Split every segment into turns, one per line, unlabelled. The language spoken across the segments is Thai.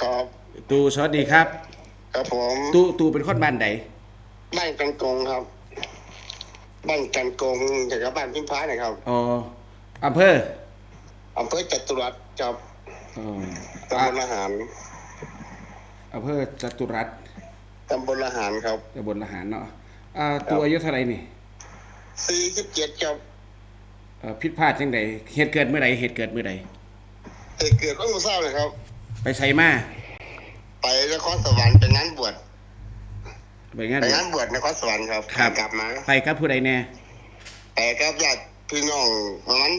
ครับ
ตูสวัสดีครับ
ครับผม
ตูตูเป็นคนบ้านใด
บ้านกันกงครับ บ้านกันกงจากบ้านพิมพ์พ้านะครับ
อ๋ออำเภอ
อำเภอจตุรัสจับ
อ๋อ
ตำบลอาหาร
อำเภอจตุรัส
ตำบลอาหารครับ
ตำบลละหารเนาะอ่าตัวอายุเท่าไหร่นี่
สี่สิบเจ็ดจับ
เอ่อผิดพลาดจังใดเหตุเกิดเมื่อใดเหตุเกิดเมื่อใด
เหตุเกิดก็ไม่ทราบเลยครับ
ไปไสมา
ไปนครสวรรค์ไปงานบวช
ไปงาน
ไปงานบวชนครสวรรค์ครับ
ครับ
กลับมา
ไปกับผู้ใดแน่
ไปกับญาติพี่น้องประมาณ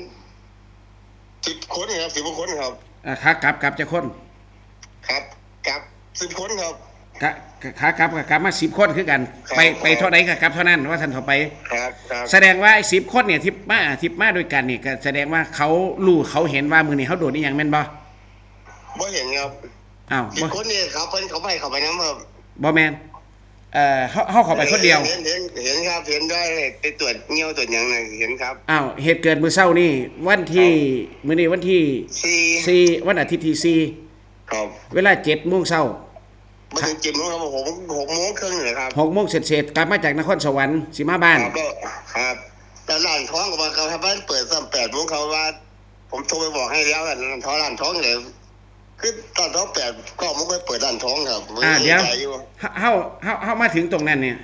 สิบคนครับสิบคนครับ
อ่าขากลับกลับจะคน
ครับกลับสิบคนครับ
กะกะขากลับกะกลับมาสิบคนคือกัน
ครับ
ไปไปเท่าใดกะกลับเท่านั้นว่าท่านเขาไป
ครับครับ
แสดงว่าไอ้สิบคนเนี่ยที่มาที่มาด้วยกันเนี่ยก็แสดงว่าเขารู้เขาเห็นว่ามือนี่เขาโดดนี่ยังแม่นบ่
บ่เห็นครับ
อ้าว
สิบ
บ่
คนนี่เขาเพิ่นเขาไปเขาไปน้ำครับ
บ่แม่นเอ่อเขาเขาเข้าไปคนเดียว
เห็นเห็นเห็นครับเห็นด้วยไปตรวจเงี้ยวตรวจหยังน่ะเห็นครับ
อ้าวเหตุเกิดมื้อเช้านี่วันที่มื้อนี้วันที่
สี่
สี่วันอาทิตย์ที่สี่
ครับ
เวลาเจ็ดโมงเช้า
มาถึงเจ็ดโมงครับหกหกโมงครึ่งเลยครับ
หกโมงเสร็จๆกลับมาจากนครสวรรค์สิมาบ้าน
ครับก็ครับแต่ร้านท้องก็มาเขาทำบ้านเปิดสัมแปดโมงเขาว่า ผมโทรไปบอกให้แล้วกันร้านท้องร้านท้องเลย คือตอนท้องแปดก็ไมุกไปเปิดร้านท้องครับ
อ่าเดี๋ยว
ใจอยู่
เฮาเฮาเฮามาถึงตรงนั้นเนี่ย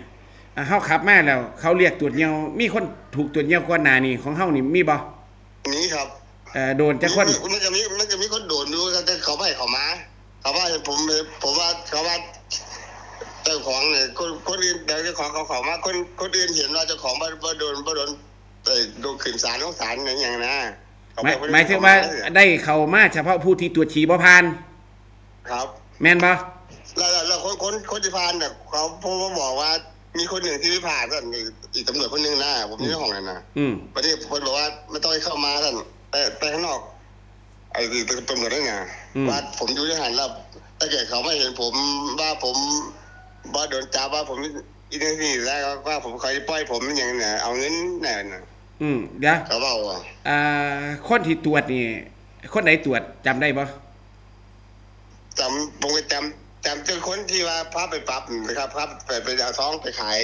อ่าเฮาขับมาแล้ว เขาเรียกตรวจเยี่ยวมีคนถูกตรวจเยี่ยวก่อนหน้านี่ของเฮานี่มีบ่
นี้ครับ
เอ่อโดนจักคน
มันจะมีมันจะมีคนโดนอยู่แต่เขาไม่ให้เขามาเขาว่าผมผมว่าเขาว่าเจ้าของเนี่ยคนคนอื่นเจ้าของเขาเขามาคนคนอื่นเห็นว่าเจ้าของบ่บ่โดนบ่โดนเอ่อโดนขึ้นศาลของศาลอย่างอย่างนะเข
หมาย
บอก
หมายถึงว่าได้เข้ามาเฉพาะผู้ที่ตรวจฉี่บ่ผ่าน
ครับ
แม่นบ่
แล้วแล้วแล้วคนคนคนที่ผ่านเนี่ยเขาพูดมาบอกว่า มีคนหนึ่งที่ไม่ผ่านท่านอีกตำรวจคนหนึ่งนะผมอยู่ในห้องนั้นนะ
อืม
วันนี้คนบอกว่าไม่ต้องให้เข้ามาท่านไปไปข้างนอกไอ้ตำรวจได้ไงว่าผมอยู่ที่หันแล้วถ้าเกิดเขาไม่เห็นผมว่าผมว่าโดนจับว่าผมอีนี่นี่แล้วว่าผมเคยปล่อยผมอย่างเนี่ยเอาเงินแน่น่ะ
อืมเดี๋ยว
เขาบอกว่า
อ่าคนที่ตรวจนี่ คนไหนตรวจจำได้บ่
จำผมก็จำจำเจ้าคนที่ว่าพาไปปรับนะครับพาไปไปเอาท้องไปขาย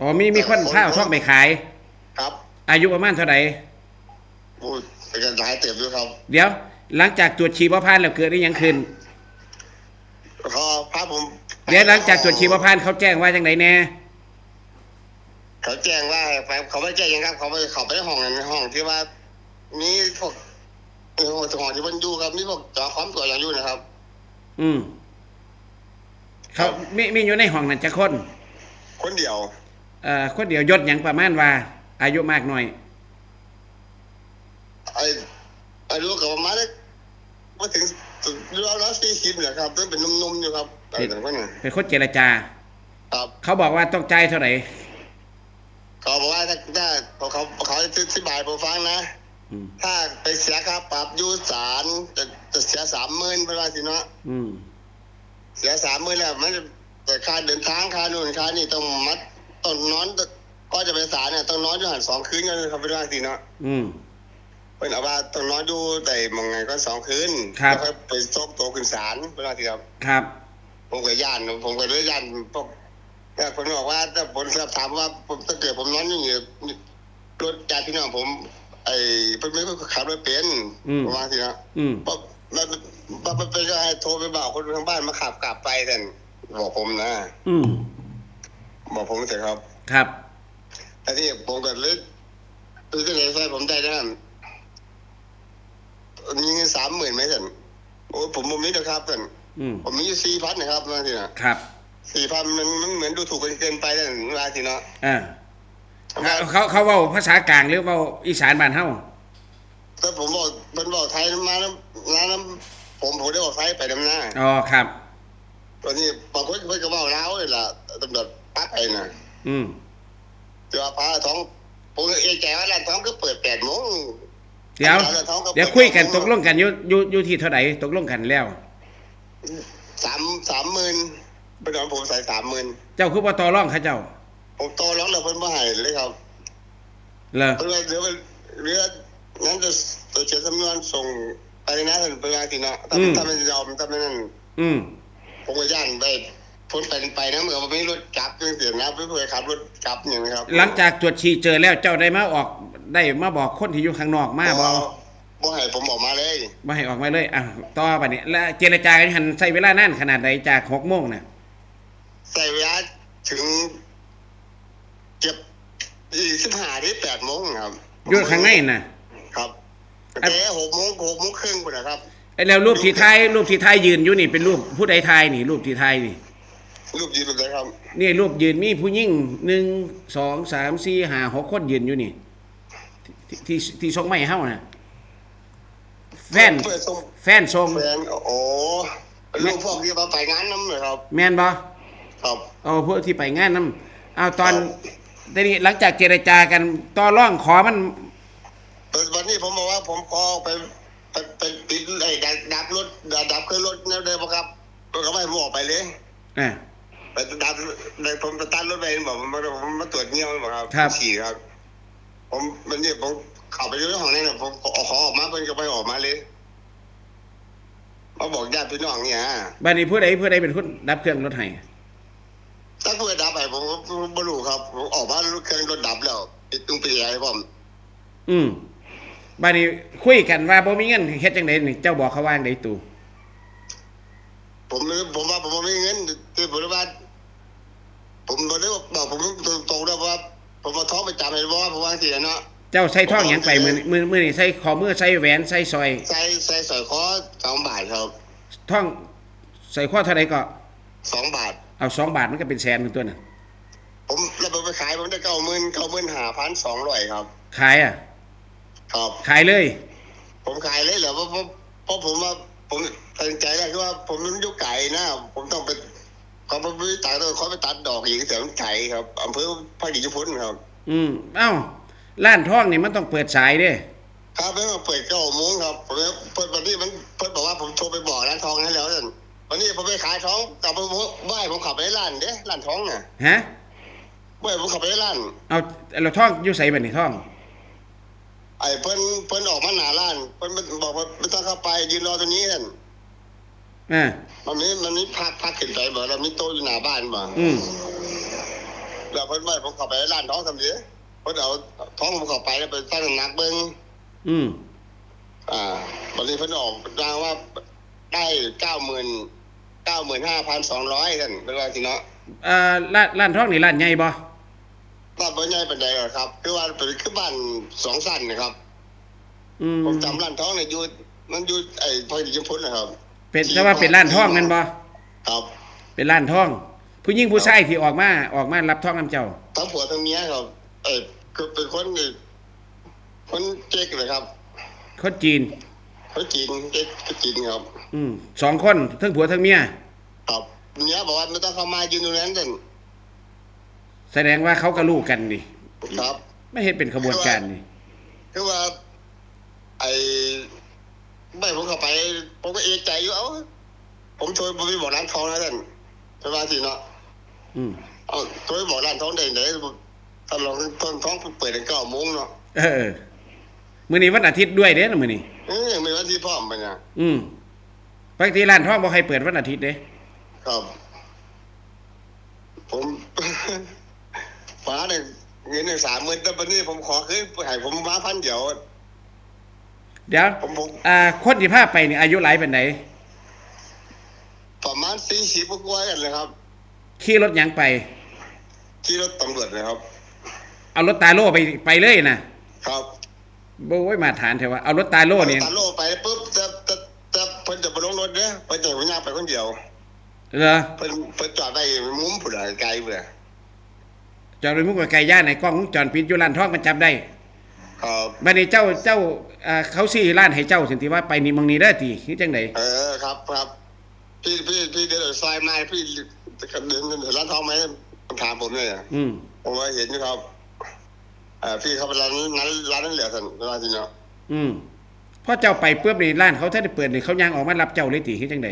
อ๋อมีมีคนพาเอาทองไปขาย
ครับ
อายุประมาณเท่าไหร่
พูดไปกันหลายเติบด้วยครับ
เดี๋ยว หลังจากตรวจฉี่บ่ผ่านแล้วเกิดได้หยังขึ้น
เขาพาผม
เดี๋ยวหลังจากตรวจฉี่บ่ผ่านเขาแจ้งว่าจังไดแน่
เขาแจ้งว่าไปเขาไม่แจ้งยังครับ เขาไปเขาไปห้องนั้นห้องที่ว่ามีพวกห้องที่มันอยู่ครับมีพวกจอความตัวอย่างอยู่นะครับ
อืมเขามีมีอยู่ในห้องนั้นจักคน
คนเดียว
เอ่อคนเดียวยศหยังประมาณว่า อายุมากหน่อย
ไอ้ไอ้ลูกกับมาได้มาถึงร้อยร้อยสี่สิบเนี่ยครับต้องเป็นนุ่มๆอยู่ครับไอ้ต่างคนน่ะ
เป็นคนเจรจา
ครับ
เขาบอกว่าต้องจ่ายเท่าไหร่
เขาบอกว่าถ้าถ้าเขาเขาเขาจะอธิบายผมฟังนะ
อืม
ถ้าไปเสียค่าปรับอยูศาลจะจะเสียสามหมื่นเป็นว่าสิเนาะ
อืม
เสียสามหมื่นแล้วมันจะแต่ค่าเดินทางค่านู่นค่านี่ต้องมัดต้องนอนก็จะไปศาลเนี่ยต้องนอนอยู่หันสองคืนกันครับเป็นว่าสิเนาะ
อืม
เป็นเอาว่าต้องนอนอยู่แต่หมองไงก็สองคืน
ครับ
แล้วค่อยไปส่งตัวขึ้นศาลเป็นว่าสิครับ
ครับ
ผมก็ย่านผมก็เลยย่านพวก แต่คนบอกว่าถ้าผมสอบถามว่าผมถ้าเกิดผมนอนอยู่นี่รถญาติพี่น้องผม ไอ้เพิ่นไม่ขับรถเป็นประมาณสิเนาะ
อืม
ปั๊บแล้วปั๊บมันเป็นก็ให้โทรไปบอกคนทางบ้านมาขับกลับไปท่านบอกผมนะ
อืม
บอกผมเถอะครับ
ครับ
แต่ที่ผมก็เลยคือที่ไหนใส่ผมได้นะมีเงินสามหมื่นไหมท่านโอ้ยผมบ่มีนะครับท่าน
อืม
ผมมีอยู่สี่พันนะครับมาทีนะครับ สี่พันมันมันเหมือนดูถูกกันเกินไปท่านมาทีเนาะ
อ่าเขาเขาเว้าภาษากลางหรือเว้าอีสานบ้านเฮา
ถ้าผมบอกมันบอกไทยมาแล้วมาแล้วผมผมได้บอกไทยไปดำหน้า
อ๋อครับ
ตอนนี้บางคนเพิ่นก็บอกแล้วเลยล่ะตำรวจปักไปน่ะ
อืม
เดี๋ยวพาท้องผมเอะใจว่าร้านท้องก็เปิดแปดโมง
เดี๋ยว
ร้านท้องก็ปิ
เดี๋ยวคุยกันตกลงกันอยู่อยู่อยู่ที่เท่าไหร่ตกลงกันแล้ว
สามสามหมื่น เป็นของผมใส่สามหมื่น
เจ้าคือบ่ต่อรองเขาเจ้า
ผมโตแล้วแล้วเพิ่นบ่ให้เลยครับ
เหรอ
เพิ่นว่าเดี๋ยวเรือนั้นจะจะเขียนสำนวนส่งไปนะท่านเป็นว่าสิเนาะถ้าถ้ามันยอมถ้าไม่นั่น
อืม
ผมก็ย่านไปพ้นไปไปนะเหมือนว่าไม่รถจับจังเสียนะเพื่อขับรถจับอย่างนี้ครับ
หลังจากตรวจฉี่เจอแล้วเจ้าได้มาออกได้มาบอกคนที่อยู่ข้างนอกมาบ่
บ่ให้ผมออกมาเลย
บ่ให้ออกมาเลยอะต่อไปนี้แล้วเจรจากันหันใช้เวลานานขนาดใดจากหกโมงน่ะ
ใส่เวลาถึงเก็บสิบห้าที่แปดโมงครับ
อยู่ข้างในน่ะ
ครับแต่หกโมงหกโมงครึ่งพุ่นนะครับ
ไอ้แล้วรูปที่ไทยรูปที่ไทยยืนอยู่นี่เป็นรูปผู้ใดไทยนี่ รูปที่ไทยนี่
รูปยืนแบบไหนครับ
นี่รูปยืนมีผู้หญิงหนึ่งสองสามสี่ห้าหกคนยืนอยู่นี่ ที่ที่ที่ทรงไม่เฮ้าน่ะแฟน
เพื่อส่ง
แฟนทรง
แฟนโอ้เป็นลูกพวกที่มาไปงานน้ำเลยครับ
แมนบ่
ครับ
เอาพวกที่ไปงานน้ำเอาตอนทีนี้หลังจากเจรจากันต่อร่องขอมัน
วันนี้ผมบอกว่าผมขอไปไปไปปิดไอ้ดับดับรถดับดับเครื่องรถนั่นเลยครับก็ก็ไม่ให้ผมออกไปเลย
อ่า
ไปดับเลยผมสตาร์ทรถไปบอกผมมาผมมาตรวจเงี้ยวบอกครับ
ครับ
ฉี่ครับ ผมมันนี่ผมเข้าไปอยู่ในห้องนี้เนี่ยผมขอขอออกมาเพิ่นก็ไม่ออกมาเลยมาบอกญาติพี่น้องเนี่ยฮะ
บัดนี้ผู้ใดผู้ใดเป็นคนดับเครื่องรถให้
ถ้าเพื่อดับไปผมผมไม่รู้ครับผมออกมารถเครื่องรถดับแล้วติดตุ้งปีอะไรผม
อืมบัดนี้คุยกันว่าบ่มีเงินเฮ็ดจังไดนี่เจ้าบอกเขาว่าจังไดตู่
ผมผมว่าผมไม่มีเงินที่ผมว่าผมบอกได้บอกผมตรงๆด้วยว่า ผมมาท้องไปจำเลยว่าผมว่าเสียเนาะ
เจ้าใส่ท่องหยังไปมือมือมือนี่ใส่ขอมือใส่แหวนใส่สร้อย
ใส่ใส่สอยคอสองบาทครับ
ท่องใส่ข้อเท่าใดก็
สองบาท
เอาสองบาทมันก็เป็นแสนหนึ่งตัวน่ะ
ผมแล้วผมไปขายผมได้เก้าหมื่นเก้าหมื่นห้าพันสองร้อยครับ
ขายอะ
ครับ
ขายเลย
ผมขายเลยเหรอเพราะเพราะเพราะผมว่าผมตัดสินใจได้คือว่าผมมันอยุคไก่นะผมต้องไปขอไปตัดต้องขอไปตัดดอกอีกเสียงไก่ครับอำเภอภาคดิจุพุนครับ
อืมเอ้าร้านท่องนี่มันต้องเปิดสายเด้
ครับเพิ่งมาเปิดเก้าโมงครับผมเปิดวันนี้มันเพิ่นบอกว่าผมโทรไปบอกร้านทองให้แล้วนั่น วันนี้ผมไปขายทองกลับมาไหว้ผมขับไปร้านเด้ร้านทองน่ะ
ฮะ
ไหว้ผมขับไปร้าน
เอาเราท่องอยู่ใส่บัดนี้ท่อง
ไอ้เพิ่นเพิ่นออกมาหน้าร้านเพิ่นบอกว่าไม่ต้องเข้าไปยืนรอตรงนี้นั่น
อ่า
มันนี้มันนี้พักพักขึ้นไปบอกเรามีโต๊ะอยู่หน้าบ้านบ่
อืม
แล้วเพิ่นไหว้ผมเข้าไปร้านทองทำดีเพิ่นเอาทองผมเข้าไปแล้วไปตั้งน้ำหนักเบิ่ง
อืม
อ่าวันนี้เพิ่นออกรางว่าได้เก้าหมื่น เก้าหมื่นห้าพันสองร้อยท่านเป็นว่าสิเนาะ
อ่าร้านร้านท่องนี่ร้านใหญ่บ่
บ้านบ่ใหญ่ปานใดหรอกครับ คือว่าเป็นคือบ้านสองสั้นนะครับ
อืม
ผมจำร้านทองเนี่ยอยู่มันอยู่ไอ้พอยดิจพุทธนะครับ
เป็นแต่ว่าเป็นร้านท่องแม่นบ่
ครับ
เป็นร้านท่อง ผู้หญิงผู้ชายที่ออกมาออกมารับท่องน้ำเจ้า
ทั้งผัวทั้งเมียครับ เอ้ยคือเป็นคนนี่คนเจ๊กเลยครับ
คนจีน
คนจีนเจ๊กคนจีนครับ
อืมสองคนทั้งผัวทั้งเมีย
ครับเมียบอกว่าไม่ต้องเข้ามายืนตรงนั้นท่าน
แสดงว่าเขาก็รู้กันนี่
ครับ
ไม่เห็นเป็นขบวนการนี่
คือว่า ไอ้ไม่ผมเข้าไป ผมก็เอะใจอยู่เอ้าผมโทรไปบอกร้านทองนะท่านเป็นว่าสิเนาะ
อืม
เอาโทรไปบอกร้านทองได้ไหนตลอดต้นท้องเปิดถึงเก้าโมงเนาะ
เออมื้อนี้วันอาทิตย์ด้วยเด้นะมื้อนี้
เอ้ยยังไม่วันที่พร้อมไปเนี่ย
อืม ปกติร้านท่องบ่ให้เปิดวันอาทิตย์เด้
ครับ ผม ฟ้าเนี่ยเงินเนี่ยสามหมื่นแต่วันนี้ผมขอคืนให้ผมมาพันเดียว
เดี๋ยว
ผมผม
อ่าคนที่พาไปนี่อายุหลายปานใด
ประมาณสี่สิบกว่าๆกันเลยครับ
ขี่รถหยังไป
ที่รถตำรวจนะครับ
เอารถตาโล่ไปไปเลยนะครับ โอ้ยมาฐานเถอะว่าเอารถตาโล่นี่
ตาโลไปปุ๊บจะจะจะเพิ่นจะไปลงรถเด้อเพิ่นจะไปย่างไปคนเดียว
เหรอ
เพิ่นเพิ่นจอดได้มุมผู้ใดไกลเบื่อ
จอดรถมุกไก่ย่านในกล้องวงจรปิดอยู่ร้านท่องมันจับได้
ครับ
บัดนี้เจ้าเจ้าอ่าเขาซี่ร้านให้เจ้าสิที่ว่าไปนี่เมืองนี้เด้อติคือจังได
เออครับครับพี่พี่พี่เดินซอยมาพี่เดินเดินร้านทองไหมถามผมเลยอะ
อืม
ผมว่าเห็นอยู่ครับเอ่อพี่เขาไปร้านนั้นร้านนั้นเหลือท่านร้านที่เนาะ
อืม พอเจ้าไปปุ๊บนี่ร้านเขาถ้าได้เปิดนี่เขาย่างออกมารับเจ้าเลยติคือจังได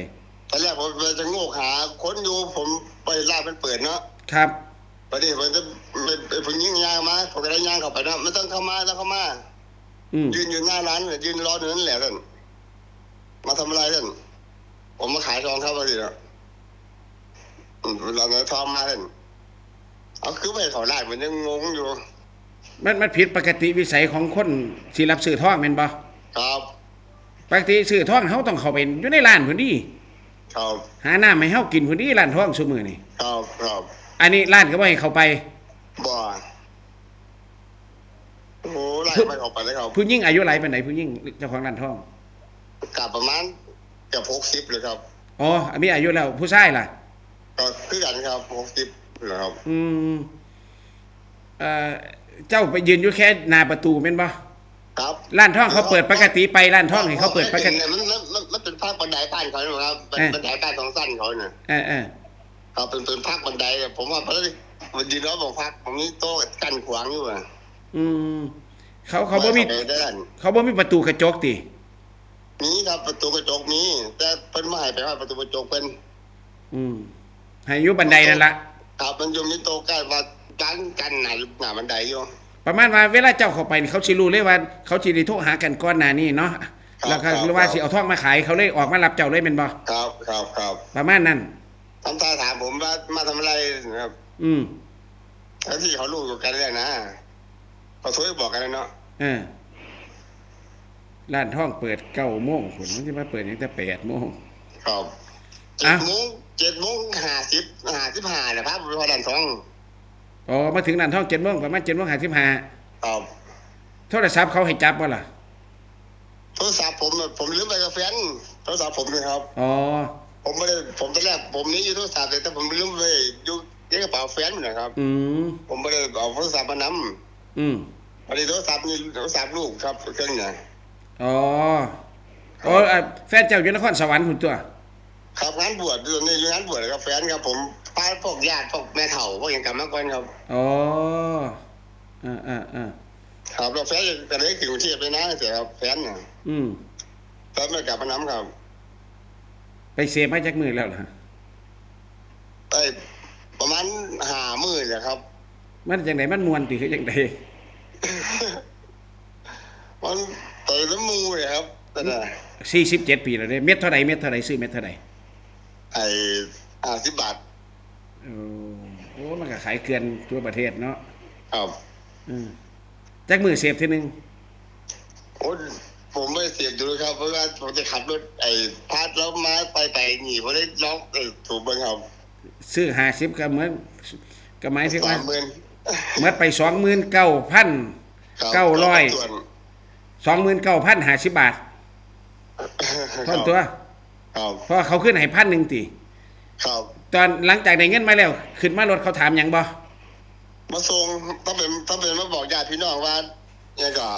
ตอนแรกผมไปจะโงกหาคนอยู่ผมไปร้านมันเปิดเนาะ
ครับ
พอดีผมจะเป็นผู้หญิงย่างมาผมก็ได้ย่างเข้าไปเนาะไม่ต้องเข้ามาต้องเข้ามา
อืม
ยืนอยู่หน้าร้านยืนรออยู่นั่นแหละท่านมาทำอะไรท่านผมมาขายทองครับว่าสิเนาะอืมเราเงินทองมาเห็นเอาคือไปเขาได้มันยังงงอยู่
มันมันผิดปกติวิสัยของคนสิรับซื้อทองแม่นบ่
ครับ
ปกติซื้อทองเขาต้องเข้าไปอยู่ในร้านพุ่นดี
ครับ
หาน้ำให้เฮากินพุ่นดีร้านทองซุมื้อนี่
ครับครับ
อันนี้ร้านก็บ่ให้เข้าไป
บ่โอ้โหไล่ไปออกไปเลยครับ
ผู้หญิงอายุหลายปานใดผู้หญิงเจ้าของร้านทอง
กลับประมาณเกือบหกสิบเลยครับ
อ๋ออันนี้อายุแล้วผู้ชายล่ะ
ก็คือกันครับหกสิบเลยครับ
อืมเอ่อเจ้าไปยืนอยู่แค่หน้าประตูแม่นบ่
ครับ
ร้านทองเขาเปิดปกติไปร้านทองให้เขาเปิดปกติ
มันมันมันมันเป็นภาคบันไดบ้านเขาเนี่ยครับเป็น
เอ๊ะ
บันไดบ้านของสั้นเขาเนี่ย
เออเออ
ครับเป็นเป็นภาคบันไดเนี่ยผมว่าเพราะมันยืนแล้วบอกพักผมนี่โต๊ะกันขวางอยู่อะ
อืมเขาเขาบ่มี
ไได้ด้าน
เขาบ่มีประตูกระจกติ
มีครับประตูกระจกมีแต่เพิ่นไม่ให้ไปว่าประตูกระจกเป็น
อืมให้อยู่บันไดนั่นละ
ครับมันอยู่นี่โต๊ะใกล้ว่ากันกันไหนหน้าบันไดอยู่
ประมาณว่าเวลาเจ้าเข้าไปนี่เขาสิรู้เลยว่า เขาสิได้โทรหากันก่อนหน้านี้เนาะแล้วก็หรือว่าสิเอาทองมาขายเขาเลยออกมารับเจ้าเลยแม่นบ่
ครับครับครับ
ประมาณนั้น
ทำท่าถามผมว่ามาทำอะไรนะครับ
อืม
ทั้งที่เขารู้อยู่กันแล้วนะเขาช่วยบอกกันแล้วเนาะ
เออร้านทองเปิด9โมงพุ่นมันสิมาเปิดตั้งแต่8โมง
ครับเจ็
อะ
ดโมงเจ็ดโมงห้าสิบห้าสิบห้านะครับพอดันทอง
อ๋อมาถึงร้านทอง7โมงประมาณ7โมง55
ครับ
โทรศัพท์เขาให้จับบ่ล่ะ
โทรศัพท์ผมน่ะผมลืมไปกับแฟนโทรศัพท์ผมเลยครับ
อ๋อ
ผมไม่ได้ผมตอนแรกผมนี้อยู่โทรศัพท์เลยแต่ผมลืมไปอยู่ในกระเป๋าแฟนนะครับ
อืม
ผมไม่ได้เอาโทรศัพท์มาน
อืมำ
อันนี้โทรศัพท์นี่โทรศัพท์ลูกครับเครื่องเนี่ย
อ๋ออ๋ออะแฟนเจ้าอยู่นครสวรรค์หุ่นตัว
ครับงานบวชตอนนี้อยู่งานบวชกับแฟนครับผมพาพวกญาติพวกแม่เฒ่าพวกอย่างกลับมาก่อนครับ
อ๋ออ่าอ่าอ่า
ครับแล้วแฟนก็เลยถึงกรุงเทพเลยนะเสียครับแฟนเนี่ย
อืม
แฟนไม่กลับมาน้ำครับ
ไปเสพมาจากมือแล้วล่ะ
ไอ้ประมาณหามือเลยครับ
มันจังไดมันมวนติคือจังได
มันเปิดน้ำมูเลยครับแต่น่ะ
47ปีแล้วเด้เม็ดเท่าใดเม็ดเท่าใดซื้อเม็ดเท่าใด
ไอ้ห้าสิบบาท
โอ้โอ้มันก็ขายเกลือนทั่วประเทศเนาะ
ครับ
อืมจักมือเสพทีหนึง
โอ้ยผมไม่เสียบดูครับ เพราะว่าผมจะขับรถไอ้พาดแล้วมาไปไปหนีผมได้ล็อกไอ้ถูกเบิ้งครับ
ซื้อ50ก็เหมือนก็หมายถึง
สา
ว่าม
หมื่น
เมื่อไป29,000
ครับ
เก้าร้อย
ส่วน
29,050บาทเท่าตัว
ครับ
เพราะว่าเขาขึ้นให้พันหนึ่งติ
ครับ
ตอนหลังจากได้เงินมาแล้ว ขึ้นมารถเขาถามหยังบ่
มาส่งถ้าเป็นถ้าเป็นมาบอกญาติพี่น้องว่าเนี่ยก็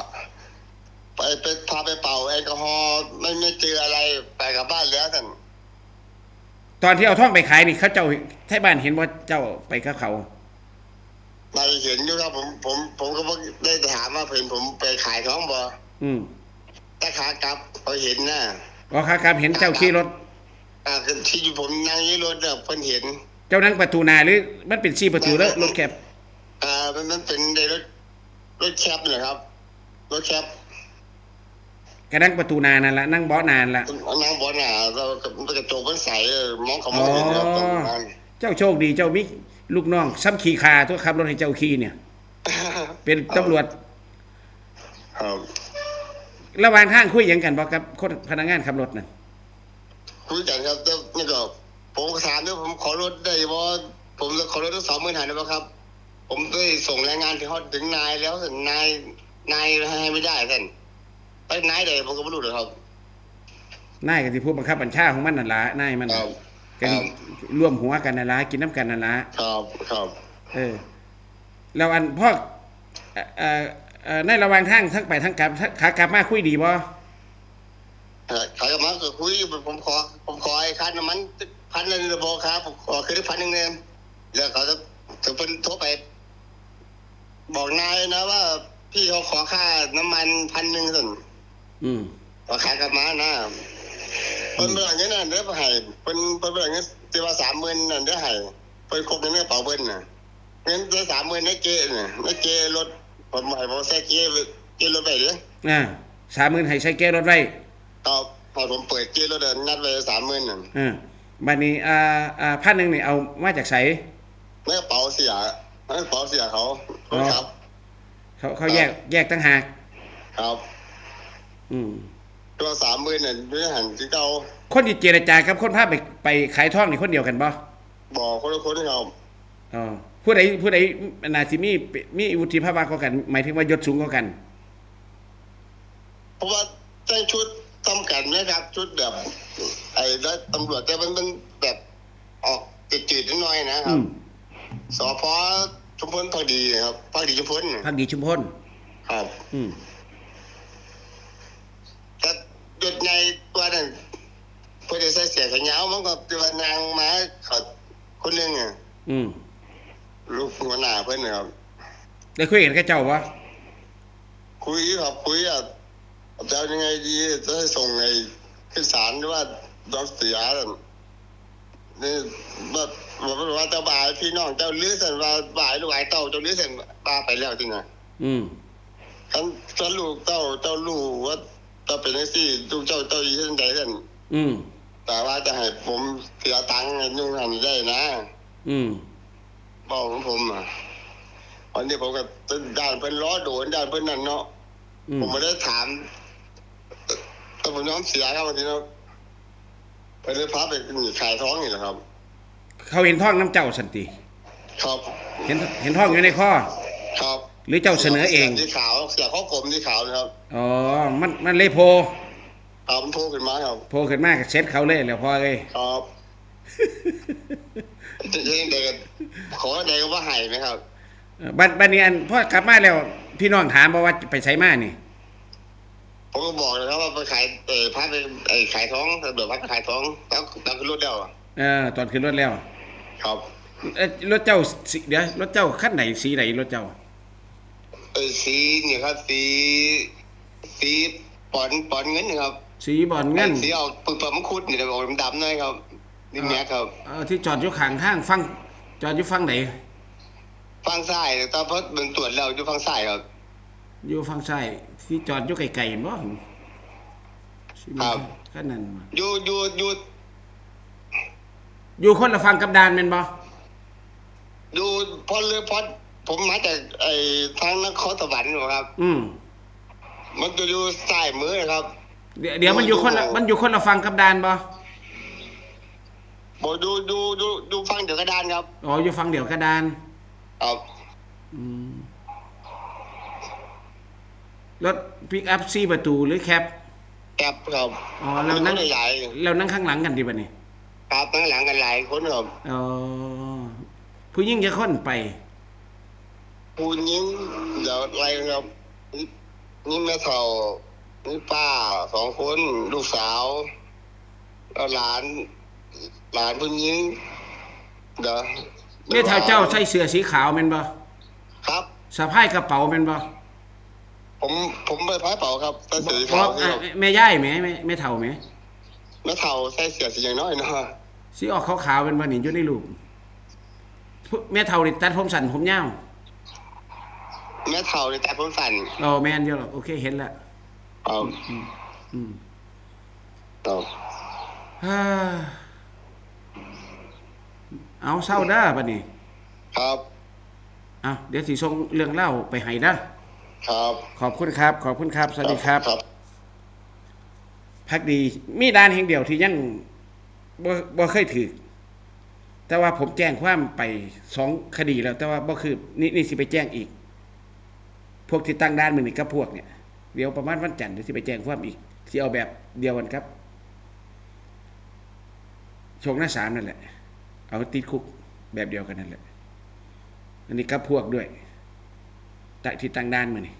ไปไปพาไปเป่าแอลกอฮอล์ไม่ไม่เจออะไรไปกลับบ้านแล้วท่าน
ตอนที่เอาท่องไปขายนี่เขาเจ้าไทบ้านเห็นว่าเจ้าไปกับเขา
นายเห็นอยู่ครับผมผมผมก็บ่ได้ถามว่าเห็นผมไปขายท้องบ่
อืม
แต่ขากลับเขาเห็นนะ
อ๋อครับเห็นเจ้าขี่รถ
อ่าที่ผมนั่งอยี่รถเนี่ยเพิ่นเห็น
เจ้านั่งประตูหน้าหรือ มันเป็นสี่ประตูแล้วรถแคบ
อ่ามันมันเป็นในรถรถแคปนี่แหละครับ รถแคป
ก็นั่งประตูหน้านั่นละนั่งเบาะนานละ
นั่งบนอะเรากระจกมันใสเออมองเขาไม่เห็นครับตรงนั้น
เจ้าโชคดีเจ้ามิลูกน้องซ้ำขี่คาตัวขับรถให้เจ้าขี่เนี่ย เป็นตำรวจ
ครับ
ระหว่างทางคุยหยังกันบอกกับคนพนักงานขับรถน่ะ
คุยกันครับแต่นี่ก็ผมก็ถามด้วยผมขอรถได้บ่ผมจะขอรถทั้งสองหมื่นหาได้ไหมครับ ผมได้ส่งรายงานถึงฮอดถึงนายแล้วท่านนายนายให้ไม่ได้ท่านไปนายใดผมก็ไม่รู้เลยครับ
นายก็สิผู้บังคับบัญชาของมันนั่นละนายมัน
ครับ
ก็สิร่วมหัวกันนั่นละกินน้ำกันนั่นละ
ครับครับ
เออแล้วอันพ่อเอ่อเอ่อเอ่อ ในระหว่างทางทั้งไปทั้งกลับขากลับมาคุยดีบ่
ขายกับมันก็คุยผมขอ ผมขอไอ้ค่าน้ำมันพันหนึ่งระบอกครับผมขอคืนพันหนึ่งเนี่ยแล้วเขาจะถึงเป็นโทรไป บอกนายนะว่า พี่เขาขอค่าน้ำมันพันหนึ่งสิ
อืม
ขอขายกับมานะเพิ่นเป็นอย่างนี้นะเด้อให้เพิ่นเพิ่นเป็นอย่างนี้ที่ว่าสามหมื่นนั่นเด้อให้เพิ่นครบในเนื้อเป๋าเพิ่นน่ะเงินได้สามหมื่นในเกน่ะในเกรถ ผมให้ผมใส่เกเกรถไปเด้อ
อ่าสามหมื่นให้ใช้แก้รถไว้
ครับพอผมเปิดเกมแล้วเดินนัดไว้สามหมื่นน่ะ
เออบัดนี้อ่าอ่าพันหนึ่งนี่เอามาจากไส
ไม่กระเป๋าเสียไม่กระเป๋าเสียเขาคนครับ
เขาเขาแยกแยกตั้งหาก
ครับ
อืม
ตัวสามหมื่นเนี่ยด้วยหันที่เก่า
คนที่เจรจากับคนพาไปไปขายทองนี่คนเดียวกันบ่
บอกคนละคนครับ
อ๋อ ผู้ใดผู้ใดน่าสิมีมีวุฒิภาวะกว่ากัน หมายถึงว่ายศสูงกว่ากัน
เพราะว่าแต่งชุดทำกันนะครับ ชุดแบบไอ้แล้วตำรวจแต่มันมันแบบออกจืดๆนิดหน่อยนะค
อื
รับ
ม
สพชุมพลพอดีครับพอดีชุมพล
พักดีชุมพล
ครับ
อืม
แต่หยุดในตัวนั้นเพื่อจะใส่เสียขยาวมันก็จะว่านางมาเขาคนหนึงอะ
อืม
ลูกหัวหน้าเพื่อนนะครับ
ได้คุยกันกับเจ้าบ่
คุยครับคุยอะจะเอายังไงดีจะให้ส่งไอ้ขึ้นศาลหรือว่าดอกเสียนั่นนี่ว่าว่าว่าเจ้าบ่ายพี่น้องเจ้าลื้อสันว่าบ่ายลูกไอ้เต้าเจ้าลื้อสันบ้าไปแล้วจริงอะ
อืม
ฉันฉันลูกเต้าเจ้าลูกว่าเจ้าเป็นไอ้สี่ลูกเจ้าเจ้าอีเช่นใดสัน
อืม
แต่ว่าจะให้ผมเสียตังค์ให้นุ่งหันได้นะ
อืม
บอกของผมอะวันนี้ผมก็ด้านเพิ่นล้อโดนด้านเพิ่นนั่นเนาะ
อืม
ผมไม่ได้ถามแต่ผมน้อมเสียครับวันนี้เนาะไปเลยพาไปขายท้องนี่แหละครับ
เขาเห็นทองน้ำเจ้าสันติ
ครับ
เห็นเห็นทองอยู่ในข้อ
ครับ
หรือเจ้าเสนอเอง
ที่ขาวเสียข้อกลมที่ขาวนะครับ
อ๋อมันมันเลยโพ
ครับมันโผล่ขึ้นมาครับ
โพขึ้นมาก็เซ็ตเขาเลยแล้วพอเลย
ครับ จะยังไงก็ขอใดก็ว่าให้ไหมครับ
เออบัดบัดนี้อันพ่อกลับมาแล้ว พี่น้องถามบ่ว่าไปใช้มานี่
ผมก็บอกเลยครับว่าไปขายเออพาไปไอ้ขายท้องตำรวจพาไปขายท้องแล้วแล้วขึ้นรถเดียวอะ
เออตอนขึ้นรถแล้ว
ครับ
เอ้ยรถเจ้าสีเดี๋ยวรถเจ้าคันไหนสีไหนรถเจ้า
เออสีเนี่ยครับสีสีปอนปอนเงินนะครับ
สีบอลเงิน
สีออกปึกปะมังคุดนี่แต่บอกดำๆหน่อยครับ นี่แม็กครับ
เออที่จอดอยู่ข้างทางฟังจอดอยู่ฟังไหน
ฟังซ้ายตอนเพราะมันตรวจแล้วอยู่ฟังซ้ายครับ
อยู่ฟังซ้ายที่จอดอยู่ไกลๆบ่สิ
ครับ
คันนั้นบ่
อยู่อยู่อยู่
อยู่คนละฟังกับดานแม่นบ่
อยู่พอเรือพอผมมาจากไอ้ทางนครสวรรค์ครับ
อืม
มันจะอยู่ซ้ายมือนะครับ
เดี๋ยวเดี๋ยวมันอยู่คนละมันอยู่คนละฟังกับดานบ่
บอกดูดูดูดูฟังเดี๋ยวกระดานครับ
อ๋ออยู่ฟังเดียวกับดาน
ครับ
อืมรถปิกอัพ4ประตูหรือแคป
แอบครับ
อ๋อเรานั่ง
ใหญ่
เรานั่งข้างหลังกันดีบัดนี้
ๆครับตั้งหลังกันหลายคนครับ
อ๋อผู้หญิงจะค้นไป
ผู้หญิงเดี๋ยวอะไรครับนี่นี่แม่เฒ่านี่ป้าสองคนลูกสาวแล้วหลาน หลานผู้หญิงเดี๋ยว
เมื่อเท้าเจ้าใส่เสื้อสีขาวแม่นบ่
ครับ
สะพายกระเป๋าแม่นบ่
ผมผมไปพายเป๋าครับใส่เสื้อสี
บ
ขา
อ
ว
ก
ค
อะ
รับ
แม่ย่ายแม่แม่แม่เฒ่าแม่
แม่เฒ่าใส่เสื้อสีอย่างน้อยเนาะ
สีออกขาวๆเป็นบ่นี่อยู่ในรูปแม่เฒ่านี่ตัดผมสั้นผมยาว
แม่เฒ่าในแต่ผมสั่น
อ๋อแม่นอยู่หรอกโอเคเห็นแล้ว
ครับ
อืมอืม
ครับ
ฮ่า เอาเศร้าเด้อบัดนี้
ครับ
เอาเดี๋ยวสิส่งเรื่องเล่าไปให้เด้อ
ครับ
ขอบคุณครับ ขอบคุณครับ สวัสดีครับ
ครับ
พักดีมีด้านแห่งเดียวที่ยังบ่บ่เคยถือแต่ว่าผมแจ้งความไปสองคดีแล้ว แต่ว่าบ่คือนี่นี่สิไปแจ้งอีก พวกที่ตั้งด้านมือนี่กับพวกเนี่ยเดี๋ยวประมาณวันจันทร์เดี๋ยวสิไปแจ้งความอีกสิเอาแบบเดียวกันครับโชงหน้าสามนั่นแหละ เอาติดคุกแบบเดียวกันนั่นแหละ อันนี้กับพวกด้วยแต่ที่ตั้งด้านมานี่